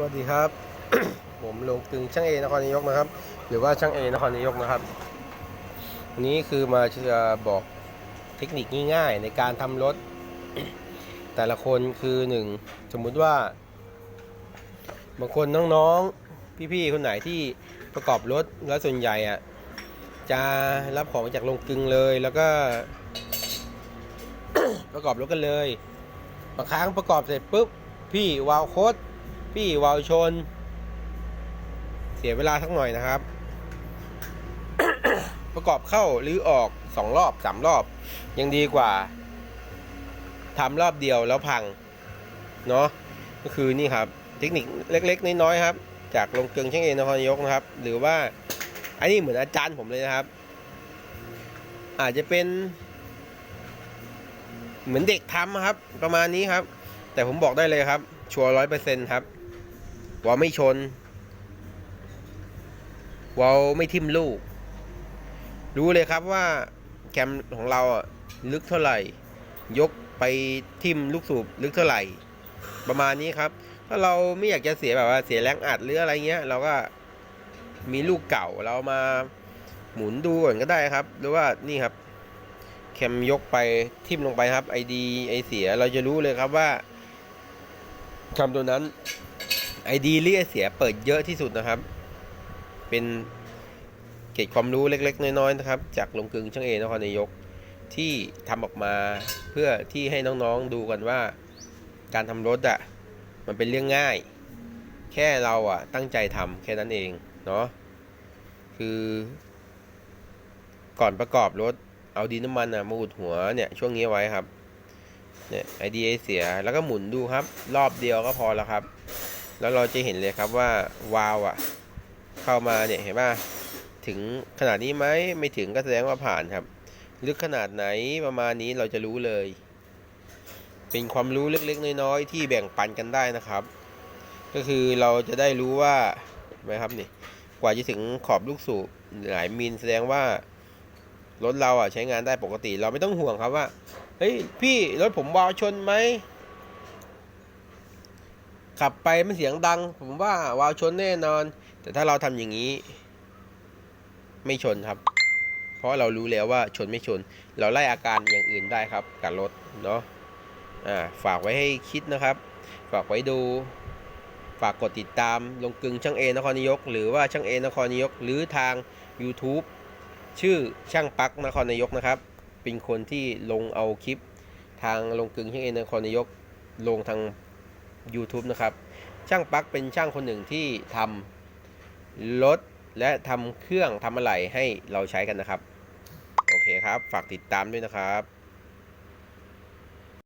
สวัสดีครับ ผมลงกึงช่างเอนครนายกนะครับ หรือว่าช่างเอนครนายกนะครับวันนี้คือมาจะบอกเทคนิคง่ายๆ ในการทำรถ แต่ละคนคือหนึ่งสมมุติว่า บางคนน้องๆ พี่ๆ คนไหนที่ประกอบรถแล้วส่วนใหญ่อะจะรับของจากโรงกึงเลยแล้วก็ ประกอบรถกันเลยบางครั้งประกอบเสร็จปุ๊บพี่วาล์วโคด พี่วาล์วชน เสียเวลาสักหน่อยนะครับ ประกอบเข้าหรือออกสองรอบสามรอบ ยังดีกว่าทำรอบเดียวแล้วพัง เนาะก็คือนี่ครับ เทคนิคเล็ก ๆ น้อยๆครับ จากลงเกลืองช่างเอนครนายกนะครับ หรือว่าอันนี้เหมือนอาจารย์ผมเลยนะครับ อาจจะเป็น เหมือนเด็กทำครับ ประมาณนี้ครับ แต่ผมบอกได้เลยครับ ชัวร์ร้อยเปอร์เซ็นต์ครับ วอลไม่ชน วอลไม่ทิ่มลูก รู้เลยครับว่าแคมของเราอะลึกเท่าไหร่ ยกไปทิ่มลูกสูบลึกเท่าไหร่ ประมาณนี้ครับ ถ้าเราไม่อยากจะเสียแบบว่าเสียแรงอัดหรืออะไรเงี้ย เราก็มีลูกเก่าเรามาหมุนดูก่อนก็ได้ครับ หรือว่านี่ครับแคมยกไปทิ่มลงไปครับไอดีไอเสียเราจะรู้เลยครับว่าคมตัวนั้น ไอดีหรือไอเสียเปิดเยอะที่สุดนะครับ เป็นเกร็ดความรู้เล็กๆ น้อยๆนะครับ จากลงกึงช่างเอนครนายกที่ทำออกมาเพื่อที่ให้น้องๆดูกันว่า การทำรถอะ่ะมันเป็นเรื่องง่าย แค่เราอะ่ะตั้งใจทำแค่นั้นเองเนาะคือ ก่อนประกอบรถเอาดินน้ำมันอะมาอุดหัวเนี่ยช่วงนี้ไว้ครับเนี่ยไอเดียเสียแล้วก็หมุนดูครับ รอบเดียวก็พอแล้วครับ แล้วเราจะเห็นเลยครับว่าวาล์วอะเข้ามาเนี่ยเห็นป่ะถึงขนาดนี้ไหมไม่ถึงก็แสดงว่าผ่านครับ ลึกขนาดไหนประมาณนี้เราจะรู้เลย เป็นความรู้เล็กๆน้อยๆที่แบ่งปันกันได้นะครับ ก็คือเราจะได้รู้ว่าไหมครับนี่กว่าจะถึงขอบลูกสูบหลายมิลแสดงว่ารถเราอะใช้งานได้ปกติ เราไม่ต้องห่วงครับว่าเฮ้ยพี่รถผมวาวชนไหม ขับไปไม่เสียงดัง ผมว่าวาวชนแน่นอน แต่ถ้าเราทำอย่างนี้ ไม่ชนครับ เพราะเรารู้แล้วว่าชนไม่ชน เราไล่อาการอย่างอื่นได้ครับกับรถเนาะอ่าฝากไว้ให้คิดนะครับ ฝากไว้ดูฝากกดติดตามลงกึงช่างเอนครนายก หรือว่าช่างเอนครนายก หรือทาง YouTube ชื่อช่างปักนครนายกนะครับ เป็นคนที่ลงเอาคลิป ทางลงกึงช่างเอนนครนายก ลงทาง YouTube นะครับ ช่างปักเป็นช่างคนหนึ่งที่ทำรถและทำเครื่องทำอะไรให้เราใช้กันนะครับ โอเคครับ ฝากติดตามด้วยนะครับ